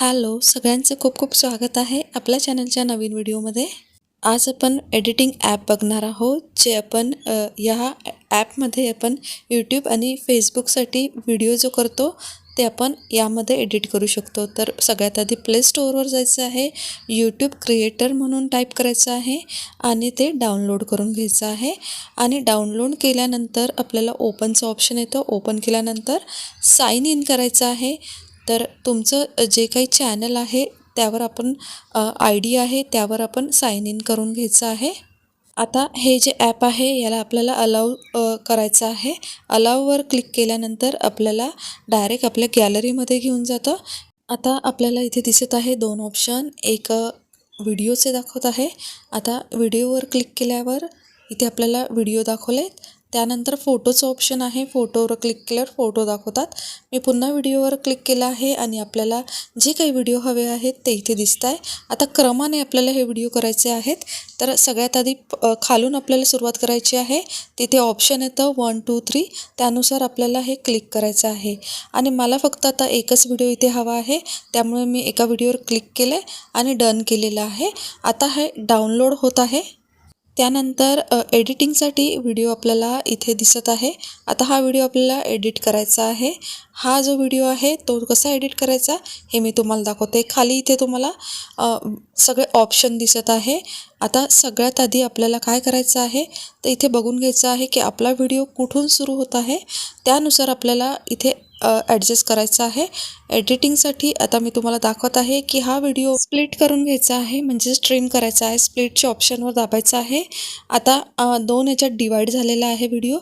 Hello सगळ्यांचं खूप खूप स्वागत आहे आपल्या चॅनलच्या नवीन व्हिडिओमध्ये. आज आपण एडिटिंग ॲप बघणार आहोत जे आपण ह्या या ॲपमध्ये आपण यूट्यूब आणि फेसबुकसाठी व्हिडिओ जो करतो ते आपण यामध्ये एडिट करू शकतो. तर सगळ्यात आधी प्ले स्टोअरवर जायचं आहे यूट्यूब क्रिएटर म्हणून टाईप करायचं आहे आणि ते डाउनलोड करून घ्यायचं आहे. आणि डाउनलोड केल्यानंतर आपल्याला ओपनचं ऑप्शन येतं. ओपन केल्यानंतर साईन इन करायचं आहे. तर तुमचं जे काही चॅनल आहे त्यावर आपण आय डी आहे त्यावर आपण साइन इन करून घ्यायचं आहे. आता हे जे ॲप आहे याला आपल्याला अलाव करायचं आहे. अलाववर क्लिक केल्यानंतर आपल्याला डायरेक्ट आपल्या गॅलरीमध्ये घेऊन जातं. आता आपल्याला इथे दिसत आहे दोन ऑप्शन. एक व्हिडिओचे दाखवत आहे. आता व्हिडिओवर क्लिक केल्यावर इथे आपल्याला व्हिडिओ दाखवले त्यानंतर फोटोचं ऑप्शन आहे. फोटोवर क्लिक केल्यावर फोटो दाखवतात. मी पुन्हा व्हिडिओवर क्लिक केला आहे आणि आपल्याला जे काही व्हिडिओ हवे आहेत ते इथे दिसत आहे आता क्रमाने आपल्याला हे व्हिडिओ करायचे आहेत. तर सगळ्यात आधी खालून आपल्याला सुरुवात करायची आहे. तिथे ऑप्शन येतं वन टू थ्री त्यानुसार आपल्याला हे क्लिक करायचं आहे. आणि मला फक्त आता एकच व्हिडिओ इथे हवा आहे. त्यामुळे मी एका व्हिडिओवर क्लिक केलं आहे आणि डन केलेलं आहे. आता हे डाउनलोड होत आहे. त्यानंतर एडिटिंगसाठी व्हिडिओ आपल्याला इथे दिसत आहे. आता हा व्हिडिओ आपल्याला एडिट करायचा आहे. हा जो व्हिडिओ आहे तो कसा एडिट करायचा हे मी तुम्हाला दाखवते. खाली इथे तुम्हाला सगळे ऑप्शन दिसत आहे. आता सगळ्यात आधी आपल्याला काय करायचं आहे तर इथे बघून घ्यायचं आहे की आपला व्हिडिओ कुठून सुरू होत आहे. त्यानुसार आपल्याला इथे ॲडजस्ट करायचं आहे. एडिटिंगसाठी आता मी तुम्हाला दाखवत आहे की हा व्हिडिओ स्प्लिट करून घ्यायचा आहे. म्हणजे स्ट्रीम करायचा आहे. स्प्लिटच्या ऑप्शनवर दाबायचं आहे. आता दोन याच्यात डिवाईड झालेला आहे व्हिडिओ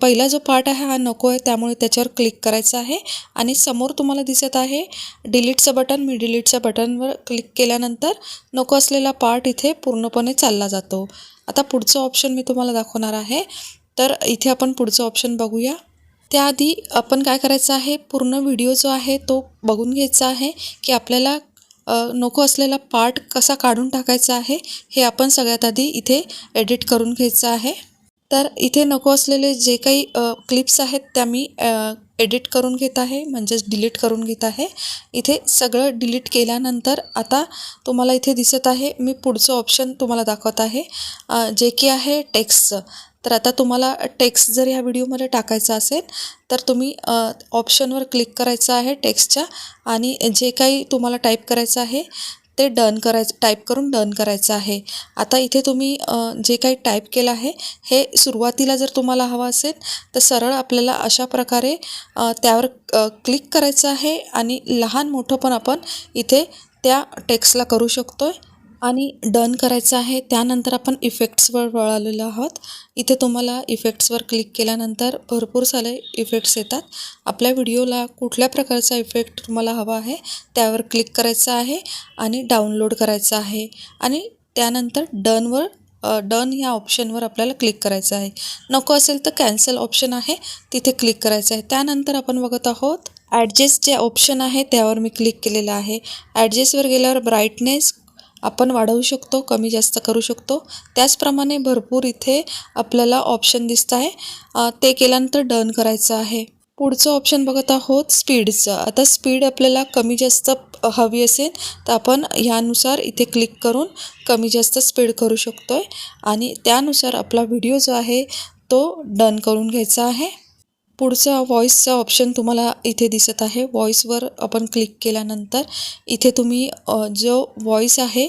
पहिला जो पार्ट आहे हा नको आहे. त्यामुळे त्याच्यावर क्लिक करायचा आहे. आणि समोर तुम्हाला दिसत आहे डिलीटचं बटन मी डिलीटच्या बटनवर क्लिक केल्यानंतर नको असलेला पार्ट इथे पूर्णपणे चालला जातो. आता पुढचं ऑप्शन मी तुम्हाला दाखवणार आहे. तर इथे आपण पुढचं ऑप्शन बघूया. त्याआधी आपण काय करायचं आहे? पूर्ण व्हिडिओ जो आहे तो बघून घ्यायचा आहे की आपल्याला नको असलेला पार्ट कसा काढून टाकायचा आहे हे आपण सगळ्यात आधी इथे एडिट करून घ्यायचं आहे. तर इथे नको असलेले जे काही क्लिप्स आहेत त्या मी एडिट करून घेत आहे म्हणजेच डिलीट करून घेत आहे. इथे सगळं डिलीट केल्यानंतर आता तुम्हाला इथे दिसत आहे मी पुढचं ऑप्शन तुम्हाला दाखवत आहे. जे की आहे टेक्स्टचं. तर आता तुम्हाला टेक्स्ट जर ह्या व्हिडिओमध्ये टाकायचा असेल तर तुम्ही ऑप्शनवर क्लिक करायचं आहे टेक्स्टच्या आणि जे काही तुम्हाला टाईप करायचं आहे ते डन करायचं टाईप करून डन करायचं आहे. आता इथे तुम्ही जे काही टाईप केलं आहे हे सुरुवातीला जर तुम्हाला हवं असेल तर सरळ आपल्याला अशा प्रकारे त्यावर क्लिक करायचं आहे आणि लहान मोठं पण आपण इथे त्या टेक्स्टला करू शकतो आहे आणि डन करायचं आहे त्यानंतर आपण इफेक्ट्सवर वळालेलो आहोत. इथे तुम्हाला इफेक्ट्सवर क्लिक केल्यानंतर भरपूर सारे इफेक्ट्स येतात. आपल्या व्हिडिओला कुठल्या प्रकारचा इफेक्ट तुम्हाला हवा आहे त्यावर क्लिक करायचं आहे आणि डाउनलोड करायचं आहे. आणि त्यानंतर डनवर डन ह्या ऑप्शनवर आपल्याला क्लिक करायचं आहे. नको असेल तर कॅन्सल ऑप्शन आहे तिथे क्लिक करायचं आहे. त्यानंतर आपण बघत आहोत ॲडजस्ट जे ऑप्शन आहे त्यावर मी क्लिक केलेलं आहे. ॲडजस्टवर गेल्यावर ब्राईटनेस आपण वाढवू शकतो कमी जास्त करू शकतो. त्याचप्रमाणे भरपूर इथे आपल्याला ऑप्शन दिसत आहे. ते केल्यानंतर डन करायचं आहे. पुढचं ऑप्शन बघत आहोत स्पीडचं आता स्पीड आपल्याला कमी जास्त हवी असेल तर आपण ह्यानुसार इथे क्लिक करून कमी जास्त स्पीड करू शकतो आहे आणि त्यानुसार आपला व्हिडिओ जो आहे तो डन करून घ्यायचा आहे. पुढचा व्हॉईसचा ऑप्शन तुम्हाला इथे दिसत आहे. व्हॉईसवर आपण क्लिक केल्यानंतर इथे तुम्ही जो व्हॉईस आहे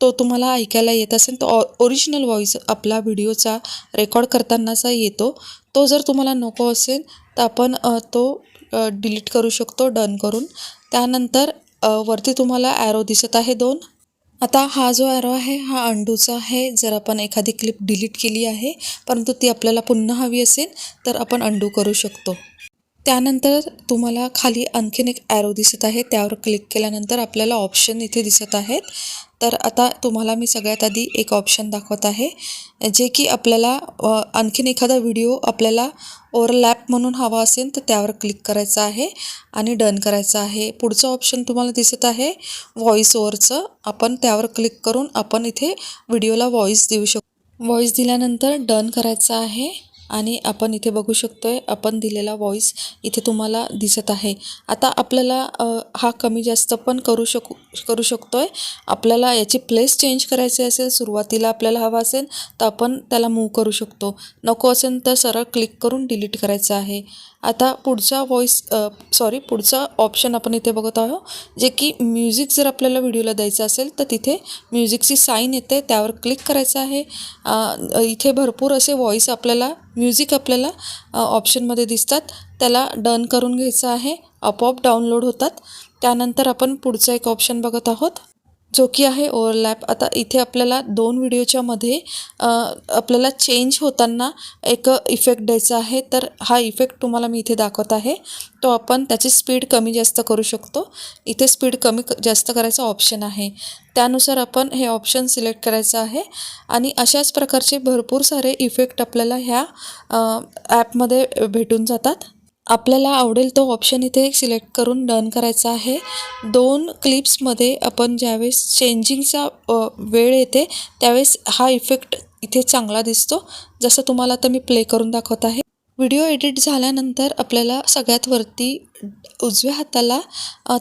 तो तुम्हाला ऐकायला येत असेल. तो ओरिजिनल व्हॉईस आपला व्हिडिओचा रेकॉर्ड करतानाचा येतो. तो जर तुम्हाला नको असेल तर आपण तो डिलीट करू शकतो डन करून. त्यानंतर वरती तुम्हाला ॲरो दिसत आहे दोन. आता हा जो ॲरो आहे हा अंडूचा आहे. जर आपण एखादी क्लिप डिलीट केली आहे परंतु ती आपल्याला पुन्हा हवी असेल तर आपण अंडू करू शकतो. त्यानंतर तुम्हाला खाली आणखीन एक ॲरो दिसत आहे. त्यावर क्लिक केल्यानंतर आपल्याला ऑप्शन इथे दिसत आहेत. तर आता तुम्हाला मी सगळ्यात आधी एक ऑप्शन दाखवत आहे. जे की आपल्याला आणखीन एखादा व्हिडिओ आपल्याला ओव्हरलॅप म्हणून हवा असेल तर त्यावर क्लिक करायचं आहे आणि डन करायचं आहे. पुढचं ऑप्शन तुम्हाला दिसत आहे. व्हॉईस ओवरचं आपण त्यावर क्लिक करून आपण इथे व्हिडिओला व्हॉईस देऊ शकतो. व्हॉईस दिल्यानंतर डन करायचं आहे. आणि आपण इथे बघू शकतो आहे आपण दिलेला व्हॉइस इथे तुम्हाला दिसत आहे. आता आपल्याला हा कमी जास्त पण करू शकू करू शकतो आहे आपल्याला याची प्लेस चेंज करायची असेल सुरुवातीला आपल्याला हवा असेल तर आपण त्याला मूव करू शकतो. नको असेल तर सरळ क्लिक करून डिलीट करायचं आहे. आता पुढचा व्हॉइस सॉरी पुढचा ऑप्शन आपण इथे बघत आहोत जे की म्युझिक जर आपल्याला व्हिडिओला द्यायचं असेल तर तिथे म्युझिकची साईन येते त्यावर क्लिक करायचं आहे. इथे भरपूर असे व्हॉइस आपल्याला म्युझिक आपल्याला ऑप्शनमध्ये दिसतात. त्याला डन करून घ्यायचं आहे. आपोआप डाउनलोड होतात. त्यानंतर आपण पुढचं एक ऑप्शन बघत आहोत. जो की आहे ओव्हरलॅप आता इथे आपल्याला दोन व्हिडिओच्या मध्ये आपल्याला चेंज होताना एक इफेक्ट द्यायचा आहे. तर हा इफेक्ट तुम्हाला मी इथे दाखवत आहे. तो आपण त्याची स्पीड कमी जास्त करू शकतो. इथे स्पीड कमी क- जास्त करायचा ऑप्शन आहे. त्यानुसार आपण हे ऑप्शन सिलेक्ट करायचं आहे. आणि अशाच प्रकारचे भरपूर सारे इफेक्ट आपल्याला ह्या ॲपमध्ये भेटून जातात. आपल्याला आवडेल तो ऑप्शन इथे सिलेक्ट करून डन करायचा आहे. दोन क्लिप्समध्ये आपण ज्यावेळेस चेंजिंगचा वेळ येते त्यावेळेस हा इफेक्ट इथे चांगला दिसतो. जसं तुम्हाला आता मी प्ले करून दाखवत आहे. व्हिडिओ एडिट झाल्यानंतर आपल्याला सगळ्यात वरती उजव्या हाताला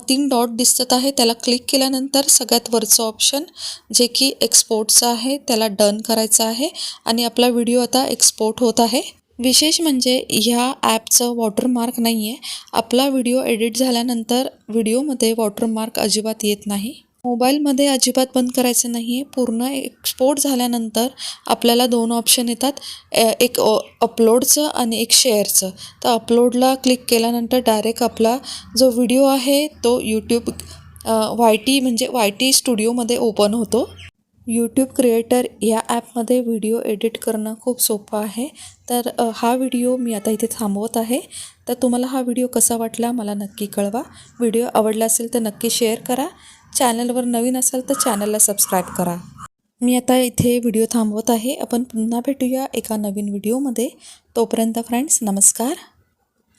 तीन डॉट दिसत आहे. त्याला क्लिक केल्यानंतर सगळ्यात वरचं ऑप्शन जे की एक्सपोर्टचं आहे त्याला डन करायचं आहे. आणि आपला व्हिडिओ आता एक्सपोर्ट होत आहे. विशेष म्हणजे ह्या ॲपचं वॉटरमार्क नाही आहे आपला व्हिडिओ एडिट झाल्यानंतर व्हिडिओमध्ये वॉटरमार्क अजिबात येत नाही. मोबाईलमध्ये अजिबात बंद करायचं नाही आहे पूर्ण एक्सपोर्ट झाल्यानंतर आपल्याला दोन ऑप्शन येतात. एक अपलोडचं आणि एक शेअरचं तर अपलोडला क्लिक केल्यानंतर डायरेक्ट आपला जो व्हिडिओ आहे तो यूट्यूब वाय टी म्हणजे वाय टी स्टुडिओमध्ये ओपन होतो. यूट्यूब क्रिएटर या ॲपमध्ये व्हिडिओ एडिट करणं खूप सोपं आहे. तर हा व्हिडिओ मी आता इथे थांबवत आहे. तर तुम्हाला हा व्हिडिओ कसा वाटला मला नक्की कळवा. व्हिडिओ आवडला असेल तर नक्की शेअर करा. चॅनलवर नवीन असाल तर चॅनलला सबस्क्राईब करा. मी आता इथे व्हिडिओ थांबवत आहे. आपण पुन्हा भेटूया एका नवीन व्हिडिओमध्ये तोपर्यंत फ्रेंड्स नमस्कार.